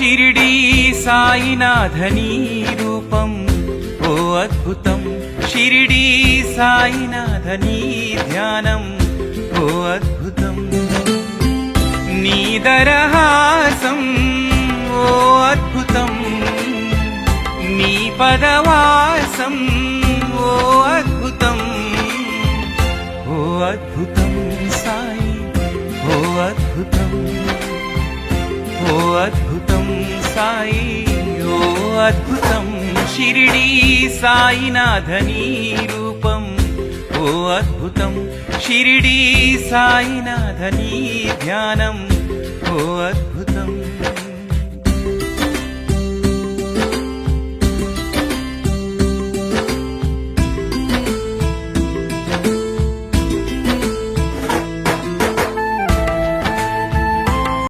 షిరిడీ సాయినాథనీ రూపం. ఓ అద్భుతం. షిరిడీ సాయినాథనీ ధ్యానం. ఓ అద్భుతం. నీదరహాసం ఓ అద్భుతం. నీ పదవాసం. ఓ అద్భుతం. ఓ అద్భుతం సాయి. ఓ అద్భుతం. సాయి. ఓ అద్భుతం షిరిడి సాయినాథనీ రూపం. ఓ అద్భుతం షిరిడి సాయినాథనీ ధ్యానం. ఓ అద్భుతం